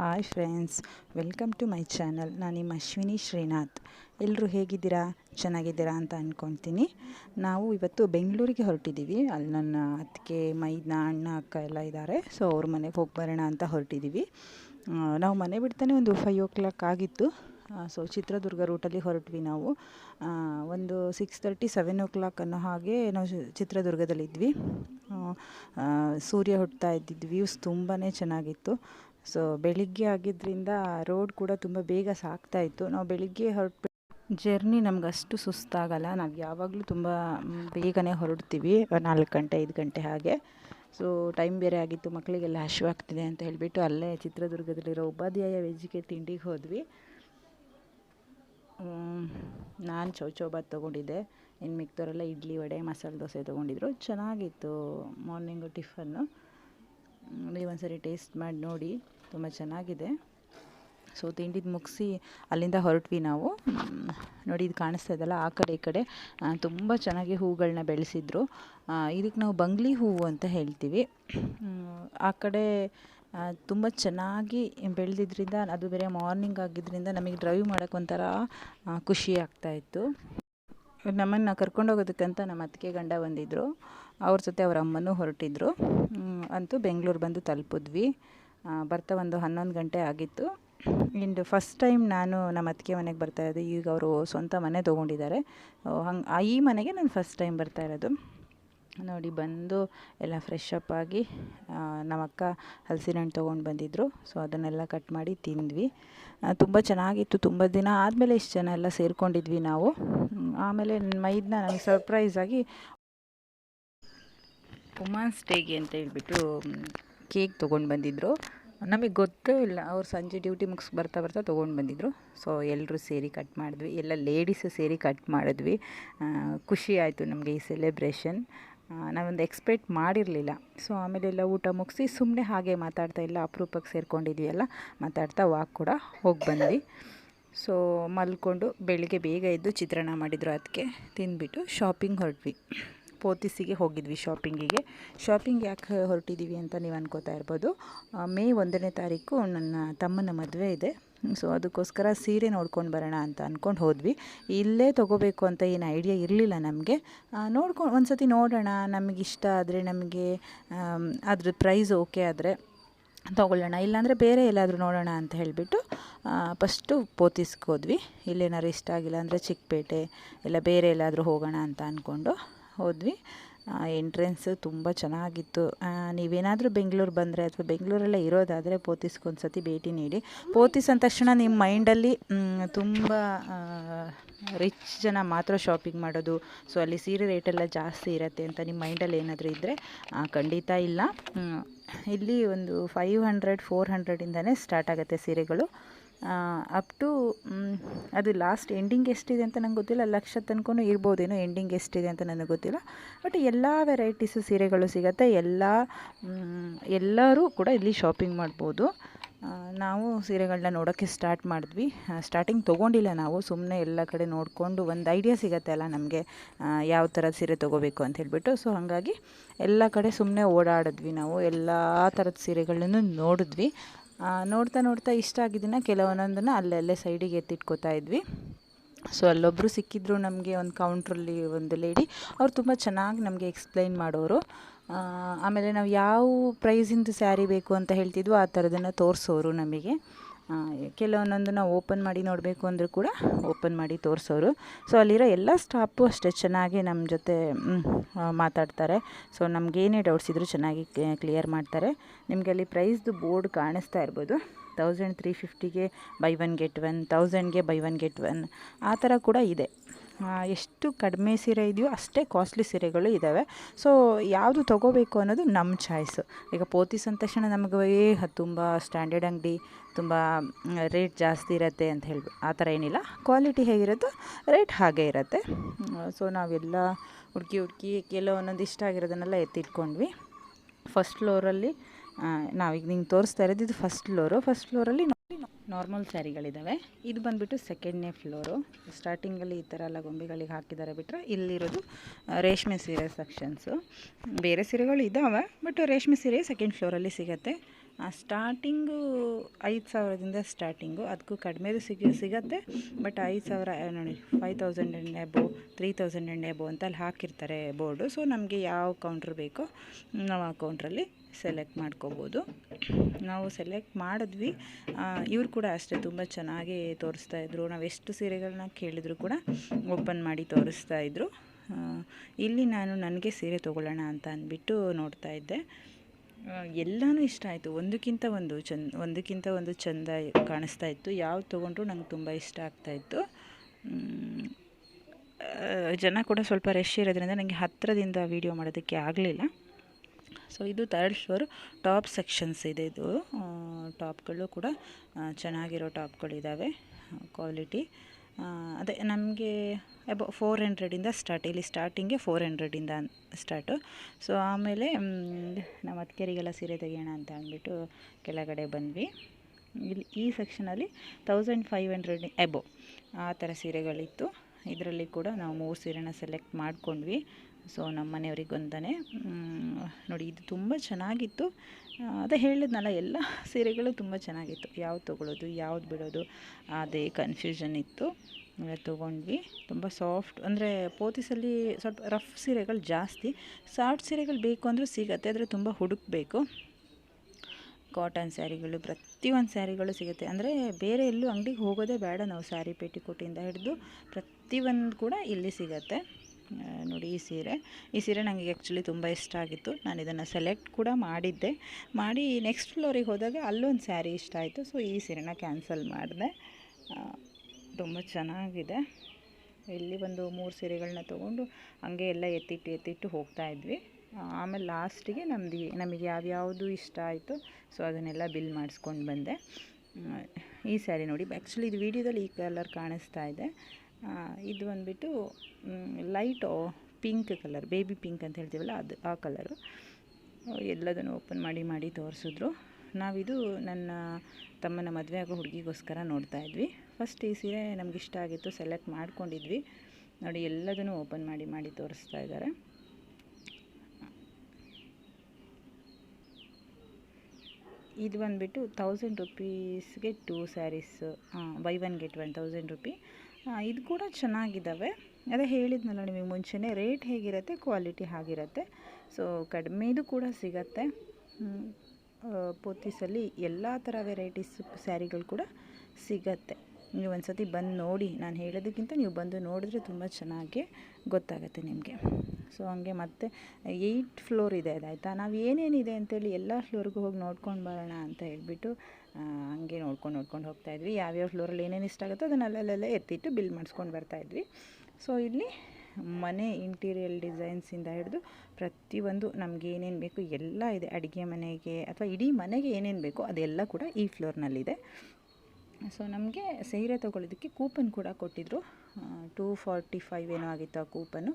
Hi friends welcome to my channel ನಾನು ನಿಮ್ಮ ಅಶ್ವಿನಿ ಶ್ರೀನಾಥ್. ಎಲ್ಲರೂ ಹೇಗಿದ್ದೀರಾ? ಚೆನ್ನಾಗಿದ್ದೀರಾ ಅಂತ ಅಂದ್ಕೊತೀನಿ ನಾವು ಇವತ್ತು ಬೆಂಗಳೂರಿಗೆ ಹೊರಟಿದ್ದೀವಿ. ಅಲ್ಲಿ ನನ್ನ ಅತ್ತಿಗೆ, ಮೈದ್ನ, ಅಣ್ಣ, ಅಕ್ಕ ಎಲ್ಲ ಇದ್ದಾರೆ. ಸೊ ಅವ್ರ ಮನೆಗೆ ಹೋಗಿ ಬರೋಣ ಅಂತ ಹೊರಟಿದ್ದೀವಿ. ನಾವು ಮನೆ ಬಿಡ್ತಾನೆ ಒಂದು ಫೈವ್ ಓ ಕ್ಲಾಕ್ ಆಗಿತ್ತು ಸೊ ಚಿತ್ರದುರ್ಗ ರೂಟಲ್ಲಿ ಹೊರಟ್ವಿ ನಾವು. ಒಂದು six thirty seven o'clock ಅನ್ನೋ ಹಾಗೆ ನಾವು ಚಿತ್ರದುರ್ಗದಲ್ಲಿದ್ವಿ. ಸೂರ್ಯ ಹುಟ್ತಾ ಇದ್ದಿದ್ದು ವ್ಯೂಸ್ ತುಂಬಾ ಚೆನ್ನಾಗಿತ್ತು. ಸೊ ಬೆಳಿಗ್ಗೆ ಆಗಿದ್ದರಿಂದ ರೋಡ್ ಕೂಡ ತುಂಬ ಬೇಗ ಸಾಗ್ತಾ ಇತ್ತು. ನಾವು ಬೆಳಿಗ್ಗೆ ಹೊರಟು ಜರ್ನಿ ನಮ್ಗೆ ಅಷ್ಟು ಸುಸ್ತಾಗಲ್ಲ. ನಾವು ಯಾವಾಗಲೂ ತುಂಬ ಬೇಗನೆ ಹೊರಡ್ತೀವಿ. ನಾಲ್ಕು ಗಂಟೆ, ಐದು ಗಂಟೆ ಹಾಗೆ. ಸೊ ಟೈಮ್ ಬೇರೆ ಆಗಿತ್ತು. ಮಕ್ಕಳಿಗೆಲ್ಲ ಹಶುವಾಗ್ತಿದೆ ಅಂತ ಹೇಳಿಬಿಟ್ಟು ಅಲ್ಲೇ ಚಿತ್ರದುರ್ಗದಲ್ಲಿರೋ ಉಪಾಧ್ಯಾಯ ವೆಜ್ಜಿಗೆ ತಿಂಡಿಗೆ ಹೋದ್ವಿ. ನಾನು ಚೌಚೌಬಾತ್ ತೊಗೊಂಡಿದ್ದೆ. ಇನ್ನು ಮಿಕ್ದವರೆಲ್ಲ ಇಡ್ಲಿ, ವಡೆ, ಮಸಾಲೆ ದೋಸೆ ತೊಗೊಂಡಿದ್ರು. ಚೆನ್ನಾಗಿತ್ತು ಮಾರ್ನಿಂಗು ಟಿಫನ್ನು. ನೀವು ಒಂದ್ಸರಿ ಟೇಸ್ಟ್ ಮಾಡಿ ನೋಡಿ. ತುಂಬ ಚೆನ್ನಾಗಿದೆ. ಸೊ ತಿಂಡಿದ್ದು ಮುಗಿಸಿ ಅಲ್ಲಿಂದ ಹೊರಟ್ವಿ ನಾವು. ನೋಡಿ ಇದು ಕಾಣಿಸ್ತಾ ಇದೆಲ್ಲ ಆ ಕಡೆ ಈ ಕಡೆ. ತುಂಬ ಚೆನ್ನಾಗಿ ಹೂಗಳನ್ನ ಬೆಳೆಸಿದ್ರು. ಇದಕ್ಕೆ ನಾವು ಬಂಗ್ಲಿ ಹೂವು ಅಂತ ಹೇಳ್ತೀವಿ. ಆ ಕಡೆ ತುಂಬ ಚೆನ್ನಾಗಿ ಬೆಳೆದಿದ್ದರಿಂದ ಅದು ಬೇರೆ ಮಾರ್ನಿಂಗ್ ಆಗಿದ್ದರಿಂದ ನಮಗೆ ಡ್ರೈವ್ ಮಾಡೋಕ್ಕೆ ಒಂಥರ ಖುಷಿ ಆಗ್ತಾಯಿತ್ತು ನಮ್ಮನ್ನು ಕರ್ಕೊಂಡೋಗೋದಕ್ಕಂತ ನಮ್ಮ ಅತ್ತಿಗೆ ಗಂಡ ಬಂದಿದ್ದರು ಅವ್ರ ಜೊತೆ ಅವ್ರ ಅಮ್ಮನೂ ಹೊರಟಿದ್ರು. ಅಂತೂ ಬೆಂಗಳೂರು ಬಂದು ತಲುಪಿದ್ವಿ. ಬರ್ತಾ ಒಂದು ಹನ್ನೊಂದು ಗಂಟೆ ಆಗಿತ್ತು. ಇಂದು ಫಸ್ಟ್ ಟೈಮ್ ನಾನು ನಮ್ಮ ಅತ್ತಿಗೆ ಮನೆಗೆ ಬರ್ತಾ ಇರೋದು, ಈಗ ಅವರು ಸ್ವಂತ ಮನೆ ತೊಗೊಂಡಿದ್ದಾರೆ. ಹಂಗೆ ಈ ಮನೆಗೆ ನಾನು ಫಸ್ಟ್ ಟೈಮ್ ಬರ್ತಾ ಇರೋದು. ನೋಡಿ, ಬಂದು ಎಲ್ಲ ಫ್ರೆಶ್ ಅಪ್ ಆಗಿ ನಮ್ಮ ಅಕ್ಕ ಹಲಸಿನ ಹಣ್ಣು ತೊಗೊಂಡು ಬಂದಿದ್ದರು ಸೊ ಅದನ್ನೆಲ್ಲ ಕಟ್ ಮಾಡಿ ತಿಂದ್ವಿ. ತುಂಬ ಚೆನ್ನಾಗಿತ್ತು. ತುಂಬ ದಿನ ಆದಮೇಲೆ ಇಷ್ಟು ಜನ ಎಲ್ಲ ಸೇರ್ಕೊಂಡಿದ್ವಿ ನಾವು. ಆಮೇಲೆ ನನ್ನ ಮೈದ್ನ ನನಗೆ ಸರ್ಪ್ರೈಸ್ ಆಗಿ ವುಮನ್ಸ್ ಡೇಗೆ ಅಂತ ಹೇಳ್ಬಿಟ್ಟು ಕೇಕ್ ತೊಗೊಂಡು ಬಂದಿದ್ದರು ನಮಗೆ ಗೊತ್ತೇ ಇಲ್ಲ, ಅವ್ರು ಸಂಜೆ ಡ್ಯೂಟಿ ಮುಗಿಸ್ ಬರ್ತಾ ಬರ್ತಾ ತೊಗೊಂಡು ಬಂದಿದ್ದರು ಸೊ ಎಲ್ಲರೂ ಸೇರಿ ಕಟ್ ಮಾಡಿದ್ವಿ. ಎಲ್ಲ ಲೇಡೀಸು ಸೇರಿ ಕಟ್ ಮಾಡಿದ್ವಿ. ಖುಷಿ ಆಯಿತು ನಮಗೆ ಈ ಸೆಲೆಬ್ರೇಷನ್ ನಾವೊಂದು ಎಕ್ಸ್ಪೆಕ್ಟ್ ಮಾಡಿರಲಿಲ್ಲ. ಸೊ ಆಮೇಲೆ ಎಲ್ಲ ಊಟ ಮುಗಿಸಿ ಸುಮ್ಮನೆ ಹಾಗೆ ಮಾತಾಡ್ತಾ ಇಲ್ಲ, ಅಪರೂಪಕ್ಕೆ ಸೇರ್ಕೊಂಡಿದ್ವಿ ಮಾತಾಡ್ತಾ ವಾಕ್ ಕೂಡ ಹೋಗಿ ಬಂದ್ವಿ. ಸೊ ಮಲ್ಕೊಂಡು ಬೆಳಿಗ್ಗೆ ಬೇಗ ಎದ್ದು ಚಿತ್ರಣ ಮಾಡಿದ್ರು, ಅದಕ್ಕೆ ತಿಂದ್ಬಿಟ್ಟು ಶಾಪಿಂಗ್ ಹೊರಟ್ವಿ. ಪೋತಿಸಿಗೆ ಹೋಗಿದ್ವಿ ಶಾಪಿಂಗಿಗೆ. ಶಾಪಿಂಗ್ ಯಾಕೆ ಹೊರಟಿದ್ದೀವಿ ಅಂತ ನೀವು ಅನ್ಕೋತಾ ಇರ್ಬೋದು. ಮೇ ಒಂದನೇ ತಾರೀಕು ನನ್ನ ತಮ್ಮನ ಮದುವೆ ಇದೆ. ಸೊ, ಅದಕ್ಕೋಸ್ಕರ ಸೀರೆ ನೋಡ್ಕೊಂಡು ಬರೋಣ ಅಂತ ಅಂದ್ಕೊಂಡು ಹೋದ್ವಿ. ಇಲ್ಲೇ ತೊಗೋಬೇಕು ಅಂತ ಏನು ಐಡಿಯಾ ಇರಲಿಲ್ಲ ನಮಗೆ. ನೋಡ್ಕೊಂಡು ಒಂದು ಸತಿ ನೋಡೋಣ. ನಮಗೆ ಇಷ್ಟ ಆದರೆ ನಮಗೆ ಅದ್ರ ಪ್ರೈಸ್ ಓಕೆ ಆದರೆ ತೊಗೊಳ್ಳೋಣ. ಇಲ್ಲಾಂದರೆ ಬೇರೆ ಎಲ್ಲಾದರೂ ನೋಡೋಣ ಅಂತ ಹೇಳಿಬಿಟ್ಟು ಫಸ್ಟು ಪೋತಿಸ್ಕೋದ್ವಿ ಇಲ್ಲೇನಾದ್ರು ಇಷ್ಟ ಆಗಿಲ್ಲ ಅಂದರೆ ಚಿಕ್ಕಪೇಟೆ, ಇಲ್ಲ ಬೇರೆ ಎಲ್ಲಾದರೂ ಹೋಗೋಣ ಅಂತ ಅಂದ್ಕೊಂಡು ಹೋದ್ವಿ. ಎಂಟ್ರೆನ್ಸ್ ತುಂಬ ಚೆನ್ನಾಗಿತ್ತು. ನೀವೇನಾದರೂ ಬೆಂಗಳೂರು ಬಂದರೆ ಅಥವಾ ಬೆಂಗಳೂರಲ್ಲೇ ಇರೋದಾದರೆ ಪೋತಿಸ್ಗೆ ಒಂದು ಸತಿ ಭೇಟಿ ನೀಡಿ. ಪೋತಿಸ್ ಅಂದ ತಕ್ಷಣ ನಿಮ್ಮ ಮೈಂಡಲ್ಲಿ ತುಂಬ ರಿಚ್ ಜನ ಮಾತ್ರ ಶಾಪಿಂಗ್ ಮಾಡೋದು. ಸೊ ಅಲ್ಲಿ ಸೀರೆ ರೇಟೆಲ್ಲ ಜಾಸ್ತಿ ಇರುತ್ತೆ ಅಂತ ನಿಮ್ಮ ಮೈಂಡಲ್ಲಿ ಏನಾದರೂ ಇದ್ದರೆ ಖಂಡಿತ ಇಲ್ಲ. ಇಲ್ಲಿ ಒಂದು ಫೈವ್ ಹಂಡ್ರೆಡ್ ಫೋರ್ ಹಂಡ್ರೆಡಿಂದನೇ ಸ್ಟಾರ್ಟ್ ಆಗುತ್ತೆ ಸೀರೆಗಳು. ಅಪ್ ಟು ಅದು ಲಾಸ್ಟ್ ಎಂಡಿಂಗ್ ಎಷ್ಟಿದೆ ಅಂತ ನಂಗೆ ಗೊತ್ತಿಲ್ಲ. ಲಕ್ಷ ತನಕೂ ಇರ್ಬೋದೇನೋ ಎಂಡಿಂಗ್ ಎಷ್ಟಿದೆ ಅಂತ ನನಗೆ ಗೊತ್ತಿಲ್ಲ. ಬಟ್ ಎಲ್ಲ ವೆರೈಟೀಸು ಸೀರೆಗಳು ಸಿಗುತ್ತೆ. ಎಲ್ಲ ಎಲ್ಲರೂ ಕೂಡ ಇಲ್ಲಿ ಶಾಪಿಂಗ್ ಮಾಡ್ಬೋದು. ನಾವು ಸೀರೆಗಳನ್ನ ನೋಡೋಕ್ಕೆ ಸ್ಟಾರ್ಟ್ ಮಾಡಿದ್ವಿ. ಸ್ಟಾರ್ಟಿಂಗ್ ತೊಗೊಂಡಿಲ್ಲ ನಾವು. ಸುಮ್ಮನೆ ಎಲ್ಲ ಕಡೆ ನೋಡಿಕೊಂಡು ಒಂದು ಐಡಿಯಾ ಸಿಗತ್ತೆ ಅಲ್ಲ ನಮಗೆ. ಯಾವ ಥರದ ಸೀರೆ ತೊಗೋಬೇಕು ಅಂತ ಹೇಳ್ಬಿಟ್ಟು. ಸೊ ಹಾಗಾಗಿ ಎಲ್ಲ ಕಡೆ ಸುಮ್ಮನೆ ಓಡಾಡಿದ್ವಿ ನಾವು. ಎಲ್ಲ ಥರದ ಸೀರೆಗಳನ್ನು ನೋಡಿದ್ವಿ. ನೋಡ್ತಾ ನೋಡ್ತಾ ಇಷ್ಟ ಆಗಿದ್ದನ್ನು ಕೆಲವೊಂದನ್ನು ಅಲ್ಲಲ್ಲೇ ಸೈಡಿಗೆ ಎತ್ತಿಟ್ಕೋತಾ ಇದ್ವಿ. ಸೊ ಅಲ್ಲೊಬ್ಬರು ಸಿಕ್ಕಿದ್ರು ನಮಗೆ ಒಂದು ಕೌಂಟ್ರಲ್ಲಿ ಒಂದು ಲೇಡಿ ಅವ್ರು ತುಂಬ ಚೆನ್ನಾಗಿ ನಮಗೆ ಎಕ್ಸ್ಪ್ಲೈನ್ ಮಾಡೋರು. ಆಮೇಲೆ ನಾವು ಯಾವ ಪ್ರೈಸಿಂದು ಸ್ಯಾರಿ ಬೇಕು ಅಂತ ಹೇಳ್ತಿದ್ವೋ ಆ ಥರದನ್ನು ತೋರಿಸೋರು ನಮಗೆ. ಆ, ನಾವು ಓಪನ್ ಮಾಡಿ ನೋಡಬೇಕು ಅಂದರೂ ಕೂಡ ಓಪನ್ ಮಾಡಿ ತೋರಿಸೋರು. ಸೊ ಅಲ್ಲಿರೋ ಎಲ್ಲ ಸ್ಟಾಪು ಅಷ್ಟೇ ಚೆನ್ನಾಗಿ ನಮ್ಮ ಜೊತೆ ಮಾತಾಡ್ತಾರೆ. ಸೊ ನಮಗೇನೇ ಡೌಟ್ಸ್ ಇದ್ದರೂ ಚೆನ್ನಾಗಿ ಕ್ಲಿಯರ್ ಮಾಡ್ತಾರೆ. ನಿಮಗೆ ಅಲ್ಲಿ ಪ್ರೈಸ್ದು ಬೋರ್ಡ್ ಕಾಣಿಸ್ತಾ ಇರ್ಬೋದು. ತೌಸಂಡ್ ತ್ರೀ ಫಿಫ್ಟಿಗೆ ಬೈ ಒನ್ ಗೆಟ್ ಒನ್ ತೌಸಂಡ್ಗೆ ಬೈ ಒನ್ ಗೆಟ್ ಒನ್ ಆ ಥರ ಕೂಡ ಇದೆ. ಎಷ್ಟು ಕಡಿಮೆ ಸೀರೆ ಇದೆಯೋ ಅಷ್ಟೇ ಕಾಸ್ಟ್ಲಿ ಸೀರೆಗಳು ಇದ್ದಾವೆ ಸೊ ಯಾವುದು ತೊಗೋಬೇಕು ಅನ್ನೋದು ನಮ್ಮ ಚಾಯ್ಸು ಈಗ ಪೋತಿಸ್ ಅಂದ ತಕ್ಷಣ ನಮಗೆ ಏ ತುಂಬ ಸ್ಟ್ಯಾಂಡರ್ಡ್ ಅಂಗಡಿ, ತುಂಬ ರೇಟ್ ಜಾಸ್ತಿ ಇರುತ್ತೆ ಅಂತ ಹೇಳಿ ಆ ಥರ ಏನಿಲ್ಲ. ಕ್ವಾಲಿಟಿ ಹೇಗಿರುತ್ತೋ ರೇಟ್ ಹಾಗೆ ಇರುತ್ತೆ. ಸೊ ನಾವೆಲ್ಲ ಹುಡುಕಿ ಹುಡುಕಿ ಕೆಲವೊಂದೊಂದು ಇಷ್ಟ ಆಗಿರೋದನ್ನೆಲ್ಲ ಎತ್ತಿಟ್ಕೊಂಡ್ವಿ. ಫಸ್ಟ್ ಫ್ಲೋರಲ್ಲಿ ನಾವೀಗ ನಿಂಗೆ ತೋರಿಸ್ತಾ ಇರೋದು ಇದು ಫಸ್ಟ್ ಫ್ಲೋರು ಫಸ್ಟ್ ಫ್ಲೋರಲ್ಲಿ ನಾರ್ಮಲ್ ಸ್ಯಾರಿಗಳಿದ್ದಾವೆ ಇದು ಬಂದುಬಿಟ್ಟು ಸೆಕೆಂಡ್ನೇ ಫ್ಲೋರು. ಸ್ಟಾರ್ಟಿಂಗಲ್ಲಿ ಈ ಥರ ಎಲ್ಲ ಗೊಂಬೆಗಳಿಗೆ ಹಾಕಿದ್ದಾರೆ ಬಿಟ್ಟರೆ ಇಲ್ಲಿರೋದು ರೇಷ್ಮೆ ಸೀರೆ ಸೆಕ್ಷನ್ಸು. ಬೇರೆ ಸೀರೆಗಳು ಇದ್ದಾವೆ ಬಟ್ ರೇಷ್ಮೆ ಸೀರೆ ಸೆಕೆಂಡ್ ಫ್ಲೋರಲ್ಲಿ ಸಿಗುತ್ತೆ. ಸ್ಟಾರ್ಟಿಂಗು ಐದು ಸಾವಿರದಿಂದ ಸ್ಟಾರ್ಟಿಂಗು ಅದಕ್ಕೂ ಕಡಿಮೆದು ಸಿಗ, ಸಿಗತ್ತೆ. ಬಟ್ ಐದು ಸಾವಿರ ನೋಡಿ five thousand and above three thousand and above ಅಂತ ಅಲ್ಲಿ ಹಾಕಿರ್ತಾರೆ ಬೋರ್ಡು ಸೊ ನಮಗೆ ಯಾವ ಕೌಂಟ್ರ್ ಬೇಕೋ, ನಾವು ಆ ಕೌಂಟ್ರಲ್ಲಿ ಸೆಲೆಕ್ಟ್ ಮಾಡ್ಕೋಬೋದು. ನಾವು ಸೆಲೆಕ್ಟ್ ಮಾಡಿದ್ವಿ. ಇವರು ಕೂಡ ಅಷ್ಟೇ ತುಂಬ ಚೆನ್ನಾಗಿ ತೋರಿಸ್ತಾ ಇದ್ರು. ನಾವು ಎಷ್ಟು ಸೀರೆಗಳನ್ನ ಕೇಳಿದ್ರು ಕೂಡ ಓಪನ್ ಮಾಡಿ ತೋರಿಸ್ತಾ ಇದ್ರು. ಇಲ್ಲಿ ನಾನು ನನಗೆ ಸೀರೆ ತೊಗೊಳ್ಳೋಣ ಅಂತ ಅಂದ್ಬಿಟ್ಟು ನೋಡ್ತಾ ಇದ್ದೆ. ಎಲ್ಲನೂ ಇಷ್ಟ ಆಯಿತು. ಒಂದಕ್ಕಿಂತ ಒಂದು ಚಂದ ಒಂದಕ್ಕಿಂತ ಒಂದು ಚೆಂದ ಕಾಣಿಸ್ತಾ ಇತ್ತು. ಯಾವ್ದು ತೊಗೊಂಡ್ರು ನಂಗೆ ತುಂಬ ಇಷ್ಟ ಆಗ್ತಾಯಿತ್ತು ಜನ ಕೂಡ ಸ್ವಲ್ಪ ರಶ್ ಇರೋದ್ರಿಂದ ನನಗೆ ಹತ್ತಿರದಿಂದ ವೀಡಿಯೋ ಮಾಡೋದಕ್ಕೆ ಆಗಲಿಲ್ಲ. ಸೊ ಇದು ಥರ್ಡ್ ಫ್ಲೋರ್ ಟಾಪ್ ಸೆಕ್ಷನ್ಸ್ ಇದೆ ಇದು. ಟಾಪ್ಗಳು ಕೂಡ ಚೆನ್ನಾಗಿರೋ ಟಾಪ್ಗಳಿದ್ದಾವೆ ಕ್ವಾಲಿಟಿ ಅದೇ ನಮಗೆ ಅಬೌ ಫೋರ್ ಹಂಡ್ರೆಡಿಂದ ಸ್ಟಾರ್ಟ್ ಇಲ್ಲಿ ಸ್ಟಾರ್ಟಿಂಗೆ ಫೋರ್ ಹಂಡ್ರೆಡಿಂದ ಸ್ಟಾರ್ಟು ಸೊ ಆಮೇಲೆ ನಾವು ಅತ್ತಿಗೆರಿಗೆಲ್ಲ ಸೀರೆ ತೆಗೆಯೋಣ ಅಂತ ಅಂದ್ಬಿಟ್ಟು ಕೆಳಗಡೆ ಬಂದ್ವಿ. ಇಲ್ಲಿ ಈ ಸೆಕ್ಷನಲ್ಲಿ ತೌಸಂಡ್ ಫೈವ್ ಹಂಡ್ರೆಡ್ ಎಬೋ ಆ ಥರ ಸೀರೆಗಳಿತ್ತು. ಇದರಲ್ಲಿ ಕೂಡ ನಾವು ಮೂರು ಸೀರೆನ ಸೆಲೆಕ್ಟ್ ಮಾಡ್ಕೊಂಡ್ವಿ. ಸೊ ನಮ್ಮ ಮನೆಯವ್ರಿಗೊಂದನೇ ನೋಡಿ ಇದು ತುಂಬ ಚೆನ್ನಾಗಿತ್ತು. ಅದೇ ಹೇಳಿದ್ನಲ್ಲ, ಎಲ್ಲ ಸೀರೆಗಳು ತುಂಬ ಚೆನ್ನಾಗಿತ್ತು. ಯಾವ್ದು ತೊಗೊಳ್ಳೋದು ಯಾವ್ದು ಬಿಡೋದು, ಅದೇ ಕನ್ಫ್ಯೂಷನ್ ಇತ್ತು. ಆಮೇಲೆ ತೊಗೊಂಡ್ವಿ. ತುಂಬ ಸಾಫ್ಟ್ ಅಂದರೆ ಪೋತಿಸಲ್ಲಿ ಸ್ವಲ್ಪ ರಫ್ ಸೀರೆಗಳು ಜಾಸ್ತಿ. ಸಾಫ್ಟ್ ಸೀರೆಗಳು ಬೇಕು ಅಂದರೂ ಸಿಗತ್ತೆ, ಆದರೆ ತುಂಬ ಹುಡುಕಬೇಕು. ಕಾಟನ್ ಸ್ಯಾರಿಗಳು, ಪ್ರತಿಯೊಂದು ಸ್ಯಾರಿಗಳು ಸಿಗುತ್ತೆ. ಅಂದರೆ ಬೇರೆ ಎಲ್ಲೂ ಅಂಗಡಿಗೆ ಹೋಗೋದೇ ಬೇಡ ನಾವು ಸ್ಯಾರಿ ಪೇಟಿಕೋಟಿಂದ ಹಿಡಿದು, ಪ್ರತಿಯೊಂದು ಕೂಡ ಇಲ್ಲಿ ಸಿಗತ್ತೆ. ನೋಡಿ ಈ ಸೀರೆ. ಈ ಸೀರೆ ನನಗೆ ಆ್ಯಕ್ಚುಲಿ ತುಂಬ ಇಷ್ಟ ಆಗಿತ್ತು. ನಾನು ಇದನ್ನು ಸೆಲೆಕ್ಟ್ ಕೂಡ ಮಾಡಿದ್ದೆ. ಮಾಡಿ ನೆಕ್ಸ್ಟ್ ಫ್ಲೋರಿಗೆ ಹೋದಾಗ ಅಲ್ಲೊಂದು ಸ್ಯಾರಿ ಇಷ್ಟ ಆಯಿತು. ಸೊ ಈ ಸೀರೆನ ಕ್ಯಾನ್ಸಲ್ ಮಾಡಿದೆ. ತುಂಬ ಚೆನ್ನಾಗಿದೆ. ಇಲ್ಲಿ ಒಂದು ಮೂರು ಸೀರೆಗಳನ್ನ ತೊಗೊಂಡು ಹಂಗೆ ಎಲ್ಲ ಎತ್ತಿಟ್ಟು ಎತ್ತಿಟ್ಟು ಹೋಗ್ತಾ ಇದ್ವಿ. ಆಮೇಲೆ ಲಾಸ್ಟಿಗೆ ನಮ್ದು ನಮಗೆ ಯಾವ್ಯಾವುದು ಇಷ್ಟ ಆಯಿತು ಸೊ ಅದನ್ನೆಲ್ಲ ಬಿಲ್ ಮಾಡಿಸ್ಕೊಂಡು ಬಂದೆ. ಈ ಸ್ಯಾರಿ ನೋಡಿ ಆ್ಯಕ್ಚುಲಿ ಇದು ವಿಡಿಯೋದಲ್ಲಿ ಈ ಕಲರ್ ಕಾಣಿಸ್ತಾ ಇದೆ. ಇದು ಬಂದುಬಿಟ್ಟು light pink colour baby pink ಅಂತ ಹೇಳ್ತೀವಲ್ಲ, ಅದು ಆ ಕಲರು ಎಲ್ಲದನ್ನು ಓಪನ್ ಮಾಡಿ ಮಾಡಿ ತೋರಿಸಿದ್ರು. ನಾವಿದು ನನ್ನ ತಮ್ಮನ ಮದುವೆ ಆಗೋ ಹುಡುಗಿಗೋಸ್ಕರ ನೋಡ್ತಾ ಇದ್ವಿ. ಫಸ್ಟ್ ಈ ಸೀರೆ ನಮ್ಗೆ ಇಷ್ಟ ಆಗಿತ್ತು ಸೆಲೆಕ್ಟ್ ಮಾಡ್ಕೊಂಡಿದ್ವಿ. ನೋಡಿ, ಎಲ್ಲದನ್ನು ಓಪನ್ ಮಾಡಿ ಮಾಡಿ ತೋರಿಸ್ತಾ ಇದ್ದಾರೆ. ಇದು ಬಂದುಬಿಟ್ಟು thousand ರುಪೀಸ್ಗೆ two sarees buy one get one thousand rupee ಇದು ಕೂಡ ಚೆನ್ನಾಗಿದ್ದಾವೆ ಅದೇ ಹೇಳಿದ್ನಲ್ಲ ನಿಮಗೆ ಮುಂಚೆನೇ, ರೇಟ್ ಹೇಗಿರುತ್ತೆ, ಕ್ವಾಲಿಟಿ ಹಾಗಿರುತ್ತೆ. ಸೊ ಕಡಿಮೆದು ಕೂಡ ಸಿಗತ್ತೆ. ಪೋತಿಸಲ್ಲಿ ಎಲ್ಲ ಥರ ವೆರೈಟೀಸ್ ಸ್ಯಾರಿಗಳು ಕೂಡ ಸಿಗತ್ತೆ. ನೀವು ಒಂದು ಸತಿ ಬಂದು ನೋಡಿ, ನಾನು ಹೇಳೋದಕ್ಕಿಂತ ನೀವು ಬಂದು ನೋಡಿದ್ರೆ ತುಂಬ ಚೆನ್ನಾಗಿ ಗೊತ್ತಾಗುತ್ತೆ ನಿಮಗೆ. ಸೊ ಹಂಗೆ ಮತ್ತೆ ಏಯ್ಟ್ ಫ್ಲೋರ್ ಇದೆ ಅದಾಯ್ತಾ ನಾವು ಏನೇನಿದೆ ಅಂತೇಳಿ ಎಲ್ಲ ಫ್ಲೋರ್ಗೂ ಹೋಗಿ ನೋಡ್ಕೊಂಡು ಬರೋಣ ಅಂತ ಹೇಳ್ಬಿಟ್ಟು ಹಂಗೆ ನೋಡ್ಕೊಂಡು ನೋಡ್ಕೊಂಡು ಹೋಗ್ತಾ ಇದ್ವಿ. ಯಾವ್ಯಾವ ಫ್ಲೋರಲ್ಲಿ ಏನೇನು ಇಷ್ಟ ಆಗುತ್ತೋ ಅದನ್ನ ಅಲ್ಲೆಲ್ಲ ಎತ್ತಿಟ್ಟು ಬಿಲ್ ಮಾಡಿಸ್ಕೊಂಡು ಬರ್ತಾ ಇದ್ವಿ. ಸೊ ಇಲ್ಲಿ ಮನೆ ಇಂಟೀರಿಯಲ್ ಡಿಸೈನ್ಸಿಂದ ಹಿಡಿದು ಪ್ರತಿಯೊಂದು ನಮಗೆ ಏನೇನು ಬೇಕು ಎಲ್ಲ ಇದೆ. ಅಡುಗೆ ಮನೆಗೆ ಅಥವಾ ಇಡೀ ಮನೆಗೆ ಏನೇನು ಬೇಕೋ ಅದೆಲ್ಲ ಕೂಡ ಈ ಫ್ಲೋರ್ನಲ್ಲಿದೆ ಸೊ ನಮಗೆ ಸೀರೆ ತೊಗೊಳ್ಳೋದಕ್ಕೆ ಕೂಪನ್ ಕೂಡ ಕೊಟ್ಟಿದ್ದರು ಟೂ ಫಾರ್ಟಿ ಫೈವ್ ಏನೋ ಆಗಿತ್ತು ಆ ಕೂಪನ್ನು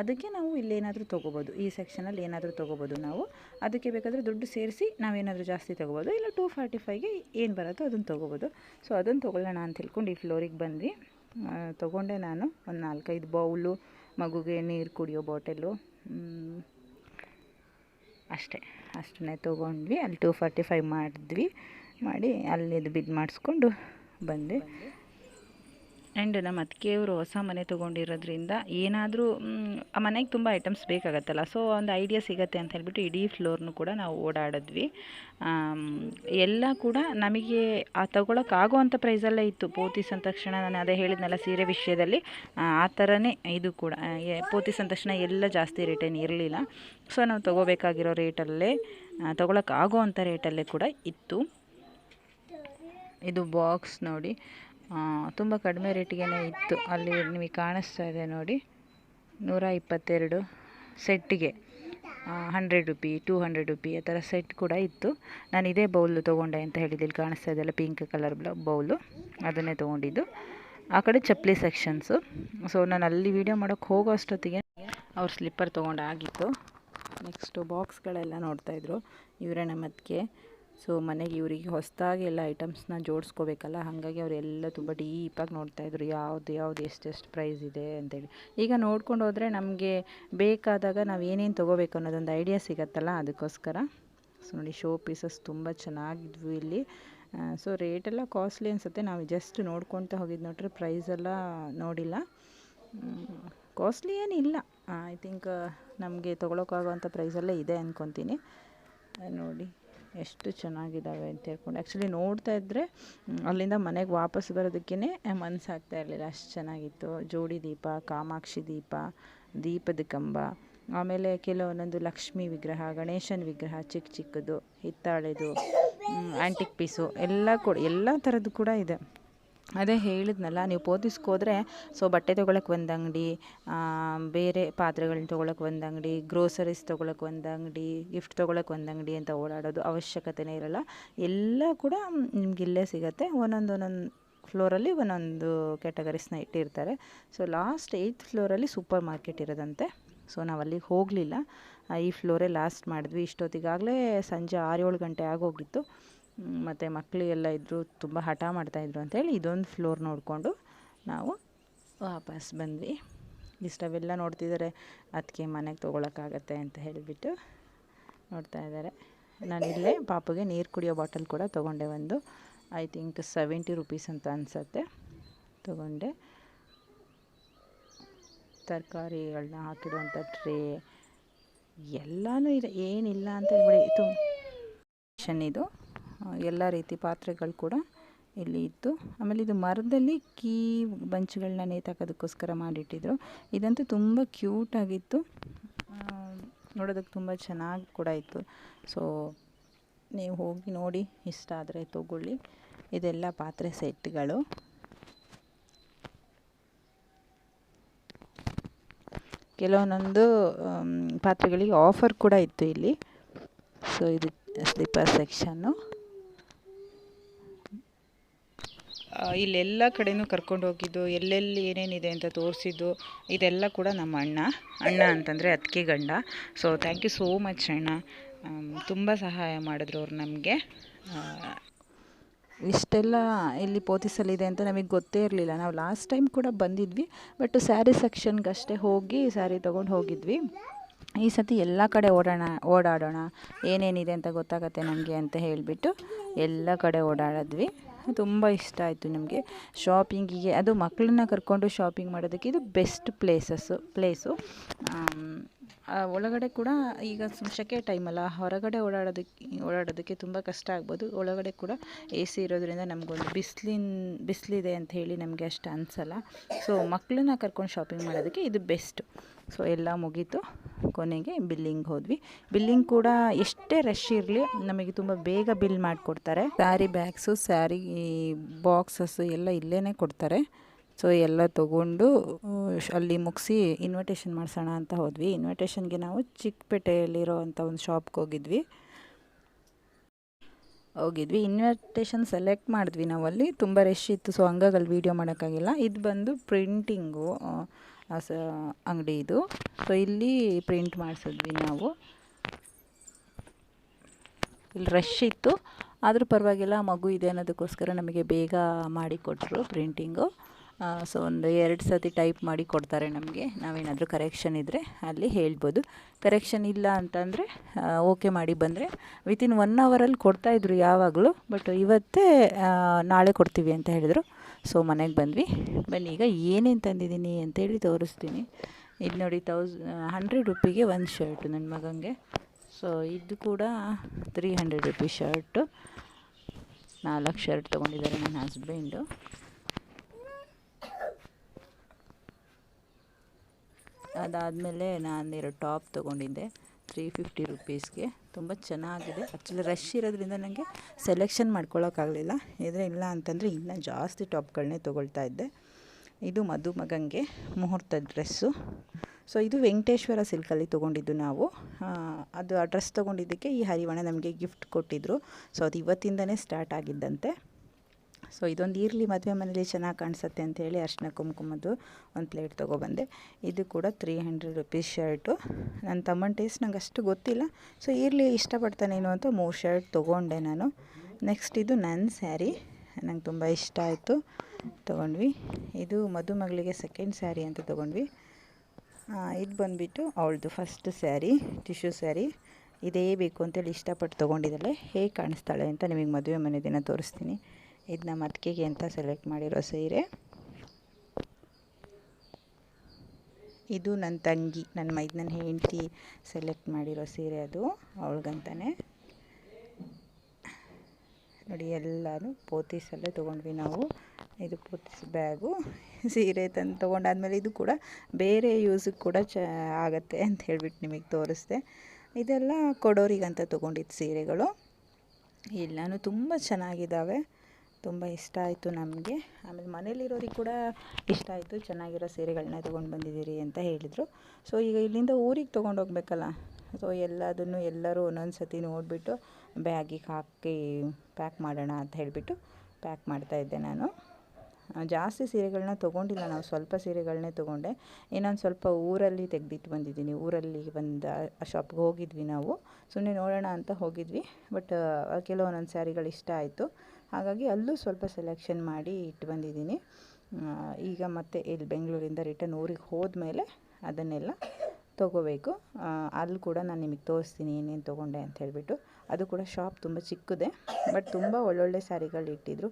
ಅದಕ್ಕೆ ನಾವು ಇಲ್ಲೇನಾದರೂ ತೊಗೋಬೋದು. ಈ ಸೆಕ್ಷನಲ್ಲಿ ಏನಾದರೂ ತೊಗೋಬೋದು ನಾವು. ಅದಕ್ಕೆ ಬೇಕಾದರೆ ದುಡ್ಡು ಸೇರಿಸಿ ನಾವೇನಾದರೂ ಜಾಸ್ತಿ ತೊಗೋಬೋದು. ಇಲ್ಲ ಟೂ ಫಾರ್ಟಿ ಫೈವ್ಗೆ ಏನು ಬರುತ್ತೋ ಅದನ್ನು ತೊಗೋಬೋದು. ಸೊ ಅದನ್ನು ತೊಗೊಳ್ಳೋಣ ಅಂತ ತಿಳ್ಕೊಂಡು ಈ ಫ್ಲೋರಿಗೆ ಬಂದ್ವಿ. ತೊಗೊಂಡೆ ನಾನು ಒಂದು ನಾಲ್ಕೈದು ಬೌಲು ಮಗುಗೆ ನೀರು ಕುಡಿಯೋ ಬಾಟಲು ಅಷ್ಟೇ. ಅಷ್ಟನ್ನೇ ತೊಗೊಂಡ್ವಿ. ಅಲ್ಲಿ ಟೂ ಫಾರ್ಟಿ ಫೈವ್ ಮಾಡಿದ್ವಿ. ಮಾಡಿ ಅಲ್ಲಿದು ಬಿದ್ದು ಮಾಡಿಸ್ಕೊಂಡು ಬಂದೆ. ಆ್ಯಂಡ್ ನಮ್ಮ ಅತ್ತಿಗೆಯವರು ಹೊಸ ಮನೆ ತೊಗೊಂಡಿರೋದ್ರಿಂದ ಏನಾದರೂ ಆ ಮನೆಗೆ ತುಂಬ ಐಟಮ್ಸ್ ಬೇಕಾಗತ್ತಲ್ಲ. ಸೊ ಒಂದು ಐಡಿಯಾ ಸಿಗತ್ತೆ ಅಂತ ಹೇಳ್ಬಿಟ್ಟು ಇಡೀ ಫ್ಲೋರ್ನು ಕೂಡ ನಾವು ಓಡಾಡಿದ್ವಿ. ಎಲ್ಲ ಕೂಡ ನಮಗೆ, ಆ ತಗೊಳಕ್ಕಾಗೋವಂಥ ಪ್ರೈಸಲ್ಲೇ ಇತ್ತು. ಪೋತಿಸ್ ಅಂದ ತಕ್ಷಣ ನಾನು ಅದೇ ಹೇಳಿದ್ನಲ್ಲ ಸೀರೆ ವಿಷಯದಲ್ಲಿ. ಆ ಥರನೇ ಇದು ಕೂಡ ಪೋತಿಸ್ ಅಂದ ತಕ್ಷಣ ಎಲ್ಲ ಜಾಸ್ತಿ ರೇಟೇನು ಇರಲಿಲ್ಲ. ಸೊ ನಾವು ತೊಗೋಬೇಕಾಗಿರೋ ರೇಟಲ್ಲೇ ತೊಗೊಳಕ್ಕಾಗೋವಂಥ ರೇಟಲ್ಲೇ ಕೂಡ ಇತ್ತು. ಇದು ಬಾಕ್ಸ್ ನೋಡಿ. ತುಂಬ ಕಡಿಮೆ ರೇಟಿಗೆ ಇತ್ತು. ಅಲ್ಲಿ ನಿಮಗೆ ಕಾಣಿಸ್ತಾ ಇದೆ ನೋಡಿ. ನೂರ ಇಪ್ಪತ್ತೆರಡು ಸೆಟ್ಟಿಗೆ. Hundred rupee two hundred rupee ಆ ಥರ ಸೆಟ್ ಕೂಡ ಇತ್ತು. ನಾನು ಇದೇ ಬೌಲು ತೊಗೊಂಡೆ ಅಂತ ಹೇಳಿದ್ದು. ಇಲ್ಲಿ ಕಾಣಿಸ್ತಾ ಇದೆಯಲ್ಲ ಪಿಂಕ್ ಕಲರ್ ಬೌಲು ಅದನ್ನೇ ತೊಗೊಂಡಿದ್ದು. ಆ ಕಡೆ ಚಪ್ಪಲಿ ಸೆಕ್ಷನ್ಸು ಸೊ ನಾನು ಅಲ್ಲಿ ವೀಡಿಯೋ ಮಾಡೋಕ್ಕೆ ಹೋಗೋ ಅಷ್ಟೊತ್ತಿಗೆ ಅವ್ರ ಸ್ಲಿಪ್ಪರ್ ತೊಗೊಂಡಾಗಿತ್ತು ನೆಕ್ಸ್ಟು ಬಾಕ್ಸ್ಗಳೆಲ್ಲ ನೋಡ್ತಾಯಿದ್ರು ಇವರೇ ನಮ್ಮ ಅದಕ್ಕೆ ಸೊ ಮನೆಗೆ ಇವರಿಗೆ ಹೊಸದಾಗಿ ಎಲ್ಲ ಐಟಮ್ಸ್ನ ಜೋಡಿಸ್ಕೋಬೇಕಲ್ಲ, ಹಾಗಾಗಿ ಅವರೆಲ್ಲ ತುಂಬ ಡೀಪಾಗಿ ನೋಡ್ತಾಯಿದ್ರು ಯಾವ್ದು ಯಾವ್ದು ಎಷ್ಟೆಷ್ಟು ಪ್ರೈಸ್ ಇದೆ ಅಂತೇಳಿ. ಈಗ ನೋಡ್ಕೊಂಡು ಹೋದರೆ ನಮಗೆ ಬೇಕಾದಾಗ ನಾವು ಏನೇನು ತೊಗೋಬೇಕು ಅನ್ನೋದೊಂದು ಐಡಿಯಾ ಸಿಗತ್ತಲ್ಲ ಅದಕ್ಕೋಸ್ಕರ. ಸೊ ನೋಡಿ, ಶೋ ಪೀಸಸ್ ತುಂಬ ಚೆನ್ನಾಗಿದ್ವು ಇಲ್ಲಿ. ಸೊ ರೇಟೆಲ್ಲ ಕಾಸ್ಟ್ಲಿ ಅನಿಸುತ್ತೆ. ನಾವು ಜಸ್ಟ್ ನೋಡ್ಕೊತ ಹೋಗಿದ್ದು ನೋಡ್ರಿ ಪ್ರೈಸ್ ಎಲ್ಲ ನೋಡಿಲ್ಲ. ಕಾಸ್ಟ್ಲಿ ಏನಿಲ್ಲ. ಐ ಥಿಂಕ್ ನಮಗೆ ತೊಗೊಳಕ್ಕಾಗೋವಂಥ ಪ್ರೈಸಲ್ಲೇ ಇದೆ ಅಂದ್ಕೊತೀನಿ ನೋಡಿ. ಎಷ್ಟು ಚೆನ್ನಾಗಿದ್ದಾವೆ ಅಂತ ಹೇಳ್ಕೊಂಡು ಆ್ಯಕ್ಚುಲಿ ನೋಡ್ತಾ ಇದ್ದರೆ ಅಲ್ಲಿಂದ ಮನೆಗೆ ವಾಪಸ್ ಬರೋದಕ್ಕೇ ಮನಸ್ಸಾಗ್ತಾ ಇರಲಿಲ್ಲ. ಅಷ್ಟು ಚೆನ್ನಾಗಿತ್ತು. ಜೋಡಿ ದೀಪ, ಕಾಮಾಕ್ಷಿ ದೀಪ, ದೀಪದ ಕಂಬ, ಆಮೇಲೆ ಕೆಲವೊಂದೊಂದು ಲಕ್ಷ್ಮೀ ವಿಗ್ರಹ, ಗಣೇಶನ ವಿಗ್ರಹ, ಚಿಕ್ಕ ಚಿಕ್ಕದು, ಹಿತ್ತಾಳೆದು ಆ್ಯಂಟಿಕ್ ಪೀಸು ಎಲ್ಲ ಕೂಡ, ಎಲ್ಲ ಥರದ್ದು ಕೂಡ ಇದೆ. ಅದೇ ಹೇಳಿದ್ನಲ್ಲ, ನೀವು ಹೋದ್ರೆ ಸೊ ಬಟ್ಟೆ ತೊಗೊಳಕ್ಕೆ ಒಂದು ಅಂಗಡಿ ಬೇರೆ ಪಾತ್ರೆಗಳನ್ನ ತೊಗೊಳಕ್ಕೆ ಒಂದು ಅಂಗಡಿ ಗ್ರೋಸರೀಸ್ ತೊಗೊಳಕ್ಕೆ ಒಂದು ಅಂಗಡಿ ಗಿಫ್ಟ್ ತೊಗೊಳಕ್ಕೆ ಒಂದು ಅಂಗಡಿ ಅಂತ ಓಡಾಡೋದು ಅವಶ್ಯಕತೆನೇ ಇರಲ್ಲ. ಎಲ್ಲ ಕೂಡ ನಿಮ್ಗೆ ಇಲ್ಲೇ ಸಿಗುತ್ತೆ. ಒಂದೊಂದು ಒಂದೊಂದು ಫ್ಲೋರಲ್ಲಿ ಒಂದೊಂದು ಕ್ಯಾಟಗರೀಸ್ನ ಇಟ್ಟಿರ್ತಾರೆ. ಸೊ ಲಾಸ್ಟ್ ಏಯ್ತ್ ಫ್ಲೋರಲ್ಲಿ ಸೂಪರ್ ಮಾರ್ಕೆಟ್ ಇರೋದಂತೆ. ಸೊ ನಾವು ಅಲ್ಲಿಗೆ ಹೋಗಲಿಲ್ಲ. ಈ ಫ್ಲೋರೇ ಲಾಸ್ಟ್ ಮಾಡಿದ್ವಿ. ಇಷ್ಟೊತ್ತಿಗಾಗಲೇ ಸಂಜೆ ಆರು ಏಳು ಗಂಟೆ ಆಗೋಗಿತ್ತು. ಮತ್ತು ಮಕ್ಕಳಿಗೆಲ್ಲ ಇದ್ದರು ತುಂಬ ಹಠ ಮಾಡ್ತಾಯಿದ್ರು ಅಂತೇಳಿ ಇದೊಂದು ಫ್ಲೋರ್ ನೋಡಿಕೊಂಡು ನಾವು ವಾಪಸ್ ಬಂದ್ವಿ. ಇಷ್ಟವೆಲ್ಲ ನೋಡ್ತಿದ್ದಾರೆ. ಅದಕ್ಕೆ ಮನೆಗೆ ತೊಗೊಳಕ್ಕಾಗತ್ತೆ ಅಂತ ಹೇಳಿಬಿಟ್ಟು ನೋಡ್ತಾ ಇದ್ದಾರೆ. ನಾನು ಇಲ್ಲೇ ಪಾಪಗೆ ನೀರು ಕುಡಿಯೋ ಬಾಟಲ್ ಕೂಡ ತೊಗೊಂಡೆ ಒಂದು. ಐ ಥಿಂಕ್ ಸೆವೆಂಟಿ ರುಪೀಸ್ ಅಂತ ಅನಿಸತ್ತೆ. ತೊಗೊಂಡೆ. ತರಕಾರಿಗಳನ್ನ ಹಾಕಿರುವಂಥ ಟ್ರೇ ಎಲ್ಲನೂ ಇದೆ, ಏನಿಲ್ಲ ಅಂತ ಹೇಳ್ಬಿಡಿ. ಇದು ಇದು. ಎಲ್ಲ ರೀತಿ ಪಾತ್ರೆಗಳು ಕೂಡ ಇಲ್ಲಿ ಇತ್ತು ಆಮೇಲೆ ಇದು ಮರದಲ್ಲಿ ಕೀ ಬಂಚ್ಗಳನ್ನ ನೇತಾಕೋದಕ್ಕೋಸ್ಕರ ಮಾಡಿಟ್ಟಿದ್ರು. ಇದಂತೂ ತುಂಬ ಕ್ಯೂಟಾಗಿತ್ತು ನೋಡೋದಕ್ಕೆ ತುಂಬ ಚೆನ್ನಾಗಿ ಕೂಡ ಇತ್ತು. ಸೊ ನೀವು ಹೋಗಿ ನೋಡಿ, ಇಷ್ಟ ಆದರೆ ತೊಗೊಳ್ಳಿ. ಇದೆಲ್ಲ ಪಾತ್ರೆ ಸೆಟ್ಗಳು. ಕೆಲವೊಂದೊಂದು ಪಾತ್ರೆಗಳಿಗೆ ಆಫರ್ ಕೂಡ ಇತ್ತು ಇಲ್ಲಿ. ಸೊ ಇದು ಸ್ಲಿಪ್ಪರ್ ಸೆಕ್ಷನ್ನು ಇಲ್ಲೆಲ್ಲ ಕಡೆನೂ ಕರ್ಕೊಂಡು ಹೋಗಿದ್ದು, ಎಲ್ಲೆಲ್ಲಿ ಏನೇನಿದೆ ಅಂತ ತೋರಿಸಿದ್ದು, ಇದೆಲ್ಲ ಕೂಡ ನಮ್ಮ ಅಣ್ಣ. ಅಣ್ಣ ಅಂತಂದರೆ ಅದಕ್ಕೆ ಗಂಡ. So thank you so much ಅಣ್ಣ. ತುಂಬ ಸಹಾಯ ಮಾಡಿದ್ರು ಅವ್ರು ನಮಗೆ. ಇಷ್ಟೆಲ್ಲ ಇಲ್ಲಿ ಪೋತಿಸಲ್ಲಿದೆ ಅಂತ ನಮಗೆ ಗೊತ್ತೇ ಇರಲಿಲ್ಲ. ನಾವು ಲಾಸ್ಟ್ ಟೈಮ್ ಕೂಡ ಬಂದಿದ್ವಿ ಬಟ್ ಸ್ಯಾರಿ ಸೆಕ್ಷನ್ಗಷ್ಟೇ ಹೋಗಿ ಸ್ಯಾರಿ ತೊಗೊಂಡು ಹೋಗಿದ್ವಿ. ಈ ಸತಿ ಎಲ್ಲ ಕಡೆ ಓಡೋಣ, ಓಡಾಡೋಣ. ಏನೇನಿದೆ ಅಂತ ಗೊತ್ತಾಗತ್ತೆ ನಮಗೆ ಅಂತ ಹೇಳಿಬಿಟ್ಟು ಎಲ್ಲ ಕಡೆ ಓಡಾಡಿದ್ವಿ. ತುಂಬ ಇಷ್ಟ ಆಯಿತು ನಮಗೆ. ಶಾಪಿಂಗಿಗೆ ಅದು ಮಕ್ಕಳನ್ನ ಕರ್ಕೊಂಡು ಶಾಪಿಂಗ್ ಮಾಡೋದಕ್ಕೆ ಇದು ಬೆಸ್ಟ್ ಪ್ಲೇಸಸ್ಸು ಪ್ಲೇಸು ಒಳಗಡೆ ಕೂಡ ಈಗ ಸೆಕೆ ಟೈಮಲ್ಲ ಹೊರಗಡೆ ಓಡಾಡೋದಕ್ಕೆ ಓಡಾಡೋದಕ್ಕೆ ತುಂಬ ಕಷ್ಟ ಆಗ್ಬೋದು. ಒಳಗಡೆ ಕೂಡ ಎ ಸಿ ಇರೋದ್ರಿಂದ ನಮಗೊಂದು ಬಿಸಿಲಿನ, ಬಿಸಿಲಿದೆ ಅಂತ ಹೇಳಿ ನಮಗೆ ಅಷ್ಟು ಅನಿಸಲ್ಲ. ಸೊ ಮಕ್ಕಳನ್ನ ಕರ್ಕೊಂಡು ಶಾಪಿಂಗ್ ಮಾಡೋದಕ್ಕೆ ಇದು ಬೆಸ್ಟ್ ಸೊ ಎಲ್ಲ ಮುಗೀತು. ಕೊನೆಗೆ ಬಿಲ್ಲಿಂಗ್ ಹೋದ್ವಿ. ಬಿಲ್ಲಿಂಗ್ ಕೂಡ ಎಷ್ಟೇ ರಶ್ ಇರಲಿ ನಮಗೆ ತುಂಬ ಬೇಗ ಬಿಲ್ ಮಾಡಿಕೊಡ್ತಾರೆ. ಸ್ಯಾರಿ ಬ್ಯಾಗ್ಸು, ಸ್ಯಾರಿ, ಬಾಕ್ಸಸ್ಸು ಎಲ್ಲ ಇಲ್ಲೇ ಕೊಡ್ತಾರೆ. ಸೊ ಎಲ್ಲ ತಗೊಂಡು ಅಲ್ಲಿ ಮುಗಿಸಿ ಇನ್ವಿಟೇಷನ್ ಮಾಡಿಸೋಣ ಅಂತ ಹೋದ್ವಿ. ಇನ್ವಿಟೇಷನ್ಗೆ ನಾವು ಚಿಕ್ಕಪೇಟೆಯಲ್ಲಿರೋ ಅಂಥ ಒಂದು ಶಾಪ್ಗೆ ಹೋಗಿದ್ವಿ. ಹೋಗಿದ್ವಿ. ಇನ್ವಿಟೇಷನ್ ಸೆಲೆಕ್ಟ್ ಮಾಡಿದ್ವಿ ನಾವು ಅಲ್ಲಿ ತುಂಬ ರಶ್ ಇತ್ತು. ಸೊ ಹಂಗಾಗಲ್ಲಿ ವೀಡಿಯೋ ಮಾಡೋಕ್ಕಾಗಿಲ್ಲ. ಇದು ಬಂದು ಪ್ರಿಂಟಿಂಗು ಸ ಅಂಗಡಿ ಇದು. ಸೊ ಇಲ್ಲಿ ಪ್ರಿಂಟ್ ಮಾಡಿಸಿದ್ವಿ ನಾವು. ಇಲ್ಲಿ ರಶ್ ಇತ್ತು. ಆದರೂ ಪರವಾಗಿಲ್ಲ, ಮಗು ಇದೆ ಅನ್ನೋದಕ್ಕೋಸ್ಕರ ನಮಗೆ ಬೇಗ ಮಾಡಿಕೊಟ್ರು ಪ್ರಿಂಟಿಂಗು ಸೊ ಒಂದು ಎರಡು ಸತಿ ಟೈಪ್ ಮಾಡಿ ಕೊಡ್ತಾರೆ ನಮಗೆ. ನಾವೇನಾದರೂ ಕರೆಕ್ಷನ್ ಇದ್ದರೆ ಅಲ್ಲಿ ಹೇಳ್ಬೋದು. ಕರೆಕ್ಷನ್ ಇಲ್ಲ ಅಂತಂದರೆ ಓಕೆ ಮಾಡಿ ಬಂದರೆ ವಿತಿನ್ ಒನ್ ಅವರಲ್ಲಿ ಕೊಡ್ತಾಯಿದ್ರು ಯಾವಾಗಲೂ. ಬಟ್ ಇವತ್ತೇ ನಾಳೆ ಕೊಡ್ತೀವಿ ಅಂತ ಹೇಳಿದರು. ಸೊ ಮನೆಗೆ ಬಂದ್ವಿ. ಬನ್ನಿ ಈಗ ಏನೇನು ತಂದಿದ್ದೀನಿ ಅಂತೇಳಿ ತೋರಿಸ್ತೀನಿ. ಇದು ನೋಡಿ ತೌಸ್ ಹಂಡ್ರೆಡ್ ರುಪಿಗೆ ಒಂದು ಶರ್ಟು ನನ್ನ ಮಗನಿಗೆ ಸೊ ಇದು ಕೂಡ ತ್ರೀ ಹಂಡ್ರೆಡ್ ರುಪಿ ಶರ್ಟು ನಾಲ್ಕು ಶರ್ಟ್ ತೊಗೊಂಡಿದ್ದಾರೆ ನನ್ನ ಹಸ್ಬೆಂಡು ಅದಾದಮೇಲೆ ನಾನು ಎರಡು ಟಾಪ್ ತೊಗೊಂಡಿದ್ದೆ. ತ್ರೀ ಫಿಫ್ಟಿ ರುಪೀಸ್ಗೆ ತುಂಬ ಚೆನ್ನಾಗಿದೆ. ಆ್ಯಕ್ಚುಲಿ ರಶ್ ಇರೋದ್ರಿಂದ ನನಗೆ ಸೆಲೆಕ್ಷನ್ ಮಾಡ್ಕೊಳ್ಳೋಕ್ಕಾಗಲಿಲ್ಲ ಇದ್ರೆ ಇಲ್ಲ ಅಂತಂದರೆ ಇನ್ನೂ ಜಾಸ್ತಿ ಟಾಪ್ಗಳನ್ನೇ ತೊಗೊಳ್ತಾ ಇದ್ದೆ. ಇದು ಮದುಮಗಂಗೆ ಮುಹೂರ್ತ ಡ್ರೆಸ್ಸು ಸೊ ಇದು ವೆಂಕಟೇಶ್ವರ ಸಿಲ್ಕಲ್ಲಿ ತೊಗೊಂಡಿದ್ದು ನಾವು. ಅದು ಆ ಡ್ರೆಸ್ ತೊಗೊಂಡಿದ್ದಕ್ಕೆ ಈ ಹರಿವಣ ನಮಗೆ ಗಿಫ್ಟ್ ಕೊಟ್ಟಿದ್ದರು ಸೊ ಅದು ಇವತ್ತಿಂದನೇ ಸ್ಟಾರ್ಟ್ ಆಗಿದ್ದಂತೆ. ಸೊ ಇದೊಂದು ಇರಲಿ ಮದುವೆ ಮನೇಲಿ ಚೆನ್ನಾಗಿ ಕಾಣಿಸುತ್ತೆ ಅಂತೇಳಿ ಅರ್ಶಿನ ಕುಂಕುಮದ್ದು ಒಂದು ಪ್ಲೇಟ್ ತೊಗೊಬಂದೆ. ಇದು ಕೂಡ ತ್ರೀ ಹಂಡ್ರೆಡ್ ರುಪೀಸ್ ಶರ್ಟು ನನ್ನ ತಮ್ಮನ ಟೇಸ್ಟ್ ನಂಗೆ ಅಷ್ಟು ಗೊತ್ತಿಲ್ಲ. ಸೊ ಇರಲಿ ಇಷ್ಟಪಡ್ತಾನೇನು ಅಂತ ಮೂರು ಶರ್ಟ್ ತೊಗೊಂಡೆ ನಾನು. ನೆಕ್ಸ್ಟ್ ಇದು ನನ್ನ ಸ್ಯಾರಿ ನಂಗೆ ತುಂಬ ಇಷ್ಟ ಆಯಿತು. ತೊಗೊಂಡ್ವಿ. ಇದು ಮದುಮಗಳಿಗೆ ಸೆಕೆಂಡ್ ಸ್ಯಾರಿ ಅಂತ ತೊಗೊಂಡ್ವಿ. ಇದು ಬಂದುಬಿಟ್ಟು ಅವಳದು ಫಸ್ಟ್ ಸ್ಯಾರಿ ಟಿಶ್ಯೂ ಸ್ಯಾರಿ ಇದೇ ಬೇಕು ಅಂತೇಳಿ ಇಷ್ಟಪಟ್ಟು ತೊಗೊಂಡಿದ್ದಾಳೆ. ಹೇಗೆ ಕಾಣಿಸ್ತಾಳೆ ಅಂತ ನಿಮಗೆ ಮದುವೆ ಮನೆ ದಿನ ತೋರಿಸ್ತೀನಿ. ಇದು ನಮ್ಮ ಅಂತ ಸೆಲೆಕ್ಟ್ ಮಾಡಿರೋ ಸೀರೆ. ಇದು ನನ್ನ ತಂಗಿ ನನ್ನ ಮೈದನ ಹೆಂಡತಿ ಸೆಲೆಕ್ಟ್ ಮಾಡಿರೋ ಸೀರೆ ಅದು, ಅವಳಿಗಂತಾನೆ. ನೋಡಿ, ಎಲ್ಲನೂ ಪೋತೀಸಲ್ಲೇ ತೊಗೊಂಡ್ವಿ ನಾವು. ಇದು ಪೋತೀಸ್ ಬ್ಯಾಗು, ಸೀರೆ ತಂದು ತೊಗೊಂಡಾದ್ಮೇಲೆ ಇದು ಕೂಡ ಬೇರೆ ಯೂಸಿಗೆ ಕೂಡ ಚ, ಆಗತ್ತೆ ಅಂತ ಹೇಳ್ಬಿಟ್ಟು ನಿಮಗೆ ತೋರಿಸ್ದೆ. ಇದೆಲ್ಲ ಕೊಡೋರಿಗಂತ ತೊಗೊಂಡಿದ್ದು ಸೀರೆಗಳು. ಎಲ್ಲನೂ ತುಂಬ ಚೆನ್ನಾಗಿದ್ದಾವೆ ತುಂಬ ಇಷ್ಟ ಆಯಿತು ನಮಗೆ. ಆಮೇಲೆ ಮನೇಲಿರೋರಿಗೆ ಕೂಡ ಇಷ್ಟ ಆಯಿತು. ಚೆನ್ನಾಗಿರೋ ಸೀರೆಗಳನ್ನ ತೊಗೊಂಡು ಬಂದಿದ್ದೀರಿ ಅಂತ ಹೇಳಿದರು. ಸೊ ಈಗ ಇಲ್ಲಿಂದ ಊರಿಗೆ ತೊಗೊಂಡೋಗ್ಬೇಕಲ್ಲ ಸೊ ಎಲ್ಲದನ್ನು ಎಲ್ಲರೂ ಒಂದೊಂದು ಸತಿ ನೋಡಿಬಿಟ್ಟು ಬ್ಯಾಗಿಗೆ ಹಾಕಿ ಪ್ಯಾಕ್ ಮಾಡೋಣ ಅಂತ ಹೇಳಿಬಿಟ್ಟು ಪ್ಯಾಕ್ ಮಾಡ್ತಾಯಿದ್ದೆ ನಾನು. ಜಾಸ್ತಿ ಸೀರೆಗಳನ್ನ ತೊಗೊಂಡಿಲ್ಲ. ನಾವು ಸ್ವಲ್ಪ ಸೀರೆಗಳನ್ನೇ ತೊಗೊಂಡೆ. ಇನ್ನೊಂದು ಸ್ವಲ್ಪ ಊರಲ್ಲಿ ತೆಗೆದಿಟ್ಟು ಬಂದಿದ್ದೀನಿ. ಊರಲ್ಲಿ ಬಂದ ಶಾಪ್ಗೆ ಹೋಗಿದ್ವಿ ನಾವು. ಸುಮ್ಮನೆ ನೋಡೋಣ ಅಂತ ಹೋಗಿದ್ವಿ. ಬಟ್ ಕೆಲವೊಂದೊಂದು ಸ್ಯಾರಿಗಳು ಇಷ್ಟ ಆಯಿತು. ಹಾಗಾಗಿ ಅಲ್ಲೂ ಸ್ವಲ್ಪ ಸೆಲೆಕ್ಷನ್ ಮಾಡಿ ಇಟ್ಟು ಬಂದಿದ್ದೀನಿ. ಈಗ ಮತ್ತೆ ಇಲ್ಲಿ ಬೆಂಗಳೂರಿಂದ ರಿಟರ್ನ್ ಊರಿಗೆ ಹೋದ್ಮೇಲೆ ಅದನ್ನೆಲ್ಲ ತೊಗೋಬೇಕು. ಅಲ್ಲಿ ಕೂಡ ನಾನು ನಿಮಗೆ ತೋರಿಸ್ತೀನಿ ಏನೇನು ತೊಗೊಂಡೆ ಅಂತ ಹೇಳಿಬಿಟ್ಟು. ಅದು ಕೂಡ ಶಾಪ್ ತುಂಬ ಚಿಕ್ಕದೆ ಬಟ್ ತುಂಬ ಒಳ್ಳೊಳ್ಳೆ ಸ್ಯಾರಿಗಳು ಇಟ್ಟಿದ್ರು.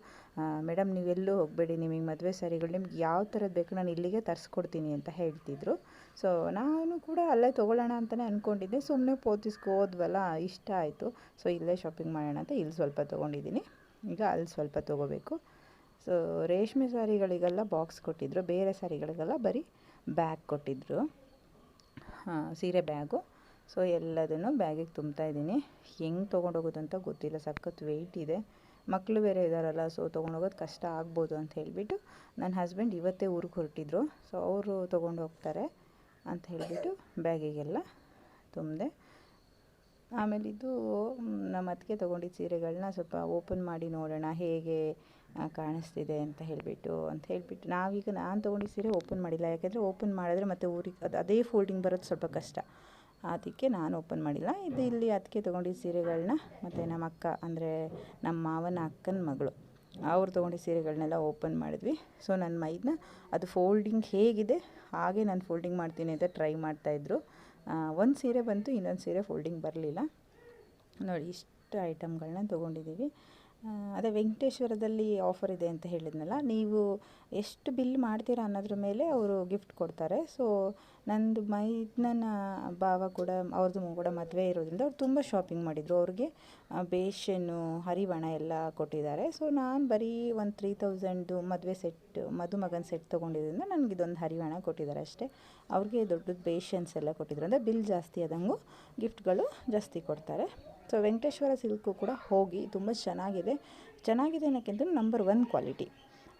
ಮೇಡಮ್ ನೀವೆಲ್ಲೂ ಹೋಗಬೇಡಿ, ನಿಮಗೆ ಮದುವೆ ಸ್ಯಾರಿಗಳು ನಿಮ್ಗೆ ಯಾವ ಥರದ್ದು ಬೇಕು ನಾನು ಇಲ್ಲಿಗೆ ತರಿಸ್ಕೊಡ್ತೀನಿ ಅಂತ ಹೇಳ್ತಿದ್ರು. ಸೊ ನಾನು ಕೂಡ ಅಲ್ಲೇ ತೊಗೊಳ್ಳೋಣ ಅಂತಲೇ ಅಂದ್ಕೊಂಡಿದ್ದೆ ಸುಮ್ಮನೆ ಪೋತಿಸ್ಕೋದ್ವಲ್ಲ ಇಷ್ಟ ಆಯಿತು. ಸೊ ಇಲ್ಲೇ ಶಾಪಿಂಗ್ ಮಾಡೋಣ ಅಂತ ಇಲ್ಲಿ ಸ್ವಲ್ಪ ತೊಗೊಂಡಿದ್ದೀನಿ. ಈಗ ಅಲ್ಲಿ ಸ್ವಲ್ಪ ತೊಗೋಬೇಕು. ಸೊ ರೇಷ್ಮೆ ಸಾರಿಗಳಿಗೆಲ್ಲ ಬಾಕ್ಸ್ ಕೊಟ್ಟಿದ್ದರು ಬೇರೆ ಸಾರಿಗಳಿಗೆಲ್ಲ ಬರೀ ಬ್ಯಾಗ್ ಕೊಟ್ಟಿದ್ದರು ಸೀರೆ ಬ್ಯಾಗು ಸೊ ಎಲ್ಲದನ್ನು ಬ್ಯಾಗಿಗೆ ತುಂಬ್ತಾ ಇದ್ದೀನಿ. ಹೆಂಗೆ ಅಂತ ಗೊತ್ತಿಲ್ಲ. ಸಖತ್ ವೆಯ್ಟ್ ಇದೆ. ಮಕ್ಕಳು ಬೇರೆ ಇದ್ದಾರಲ್ಲ ಸೊ ತೊಗೊಂಡೋಗೋದು ಕಷ್ಟ ಆಗ್ಬೋದು ಅಂತ ಹೇಳಿಬಿಟ್ಟು ನನ್ನ ಹಸ್ಬೆಂಡ್ ಇವತ್ತೇ ಊರಿಗೆ ಹೊರಟಿದ್ರು. ಸೊ ಅವರು ತೊಗೊಂಡು ಹೋಗ್ತಾರೆ ಅಂತ ಹೇಳಿಬಿಟ್ಟು ಬ್ಯಾಗಿಗೆಲ್ಲ ತುಂಬಿದೆ. ಆಮೇಲೆ ಇದು ನಮ್ಮ ಅತ್ತಿಗೆ ತೊಗೊಂಡಿದ್ದ ಸೀರೆಗಳನ್ನ ಸ್ವಲ್ಪ ಓಪನ್ ಮಾಡಿ ನೋಡೋಣ, ಹೇಗೆ ಕಾಣಿಸ್ತಿದೆ ಅಂತ ಹೇಳಿಬಿಟ್ಟು ಅಂತ ಹೇಳಿಬಿಟ್ಟು ನಾವೀಗ ನಾನು ತೊಗೊಂಡಿದ್ದ ಸೀರೆ ಓಪನ್ ಮಾಡಿಲ್ಲ. ಯಾಕೆಂದರೆ ಓಪನ್ ಮಾಡಿದ್ರೆ ಮತ್ತೆ ಊರಿಗೆ, ಅದು ಅದೇ ಫೋಲ್ಡಿಂಗ್ ಬರೋದು ಸ್ವಲ್ಪ ಕಷ್ಟ. ಅದಕ್ಕೆ ನಾನು ಓಪನ್ ಮಾಡಿಲ್ಲ. ಇದು ಇಲ್ಲಿ ಅದಕ್ಕೆ ತೊಗೊಂಡಿದ್ದ ಸೀರೆಗಳನ್ನ ಮತ್ತು ನಮ್ಮ ಅಕ್ಕ, ಅಂದರೆ ನಮ್ಮ ಮಾವನ ಅಕ್ಕನ ಮಗಳು, ಅವ್ರು ತೊಗೊಂಡಿದ್ದ ಸೀರೆಗಳನ್ನೆಲ್ಲ ಓಪನ್ ಮಾಡಿದ್ವಿ. ಸೊ, ನನ್ನ ಮೈದನ್ನ ಅದು ಫೋಲ್ಡಿಂಗ್ ಹೇಗಿದೆ, ಹಾಗೆ ನಾನು ಫೋಲ್ಡಿಂಗ್ ಮಾಡ್ತೀನಿ ಅಂತ ಟ್ರೈ ಮಾಡ್ತಾಯಿದ್ರು ಒಂದು ಸೀರೆ ಬಂತು ಇನ್ನೊಂದು ಸೀರೆ ಫೋಲ್ಡಿಂಗ್ ಬರಲಿಲ್ಲ. ನೋಡಿ ಇಷ್ಟು ಐಟಮ್ಗಳನ್ನ ತೊಗೊಂಡಿದ್ದೀವಿ ಅದೇ ವೆಂಕಟೇಶ್ವರದಲ್ಲಿ ಆಫರ್ ಇದೆ ಅಂತ ಹೇಳಿದ್ನಲ್ಲ, ನೀವು ಎಷ್ಟು ಬಿಲ್ ಮಾಡ್ತೀರಾ ಅನ್ನೋದ್ರ ಮೇಲೆ ಅವರು ಗಿಫ್ಟ್ ಕೊಡ್ತಾರೆ. ಸೊ ನಂದು ಮೈದ್ನನ ಭಾವ ಕೂಡ, ಅವ್ರದ್ದು ಕೂಡ ಮದುವೆ ಇರೋದ್ರಿಂದ ಅವ್ರು ತುಂಬ ಶಾಪಿಂಗ್ ಮಾಡಿದರು. ಅವ್ರಿಗೆ ಬೇಷನ್ನು, ಹರಿವಣ ಎಲ್ಲ ಕೊಟ್ಟಿದ್ದಾರೆ. ಸೊ ನಾನು ಬರೀ ಒಂದು ತ್ರೀ ತೌಸಂಡು ಮದುವೆ ಸೆಟ್ ಮದುಮಗನ ಸೆಟ್ ತೊಗೊಂಡಿದ್ದರಿಂದ ನನಗೆ ಇದೊಂದು ಹರಿವಣ ಕೊಟ್ಟಿದ್ದಾರೆ ಅಷ್ಟೇ. ಅವ್ರಿಗೆ ದೊಡ್ಡದು ಬೇಷನ್ಸ್ ಎಲ್ಲ ಕೊಟ್ಟಿದ್ರು ಅಂದರೆ ಬಿಲ್ ಜಾಸ್ತಿ ಆದಂಗೂ ಗಿಫ್ಟ್ಗಳು ಜಾಸ್ತಿ ಕೊಡ್ತಾರೆ. ಸೊ ವೆಂಕಟೇಶ್ವರ ಸಿಲ್ಕು ಕೂಡ ಹೋಗಿ ತುಂಬ ಚೆನ್ನಾಗಿದೆ. ಚೆನ್ನಾಗಿದೆ ಅನ್ನೋಕ್ಕಿಂತ ನಂಬರ್ ಒನ್ ಕ್ವಾಲಿಟಿ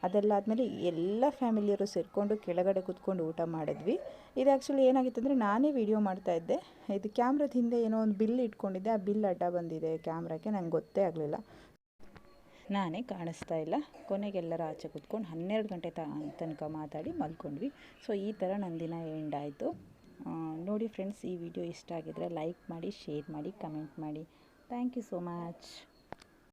ಅದೆಲ್ಲಾದಮೇಲೆ ಎಲ್ಲ ಫ್ಯಾಮಿಲಿಯರು ಸೇರಿಕೊಂಡು ಕೆಳಗಡೆ ಕೂತ್ಕೊಂಡು ಊಟ ಮಾಡಿದ್ವಿ. ಇದು ಆ್ಯಕ್ಚುಲಿ ಏನಾಗಿತ್ತು ಅಂದರೆ ನಾನೇ ವೀಡಿಯೋ ಮಾಡ್ತಾಯಿದ್ದೆ ಇದು ಕ್ಯಾಮ್ರದ ಹಿಂದೆ ಏನೋ ಒಂದು ಬಿಲ್ ಇಟ್ಕೊಂಡಿದ್ದೆ. ಆ ಬಿಲ್ ಅಡ್ಡ ಬಂದಿದೆ ಕ್ಯಾಮ್ರಾಕ್ಕೆ ನಂಗೆ ಗೊತ್ತೇ ಆಗಲಿಲ್ಲ. ನಾನೇ ಕಾಣಿಸ್ತಾ ಇಲ್ಲ. ಕೊನೆಗೆಲ್ಲರ ಆಚೆ ಕೂತ್ಕೊಂಡು ಹನ್ನೆರಡು ಗಂಟೆ ತನಕ ಮಾತಾಡಿ ಮಲ್ಕೊಂಡ್ವಿ. ಸೊ ಈ ಥರ ನನ್ನ ದಿನ ಎಂಡ್ ಆಯಿತು. ನೋಡಿ ಫ್ರೆಂಡ್ಸ್ ಈ ವಿಡಿಯೋ ಇಷ್ಟ ಆಗಿದ್ರೆ ಲೈಕ್ ಮಾಡಿ ಶೇರ್ ಮಾಡಿ ಕಮೆಂಟ್ ಮಾಡಿ. Thank you so much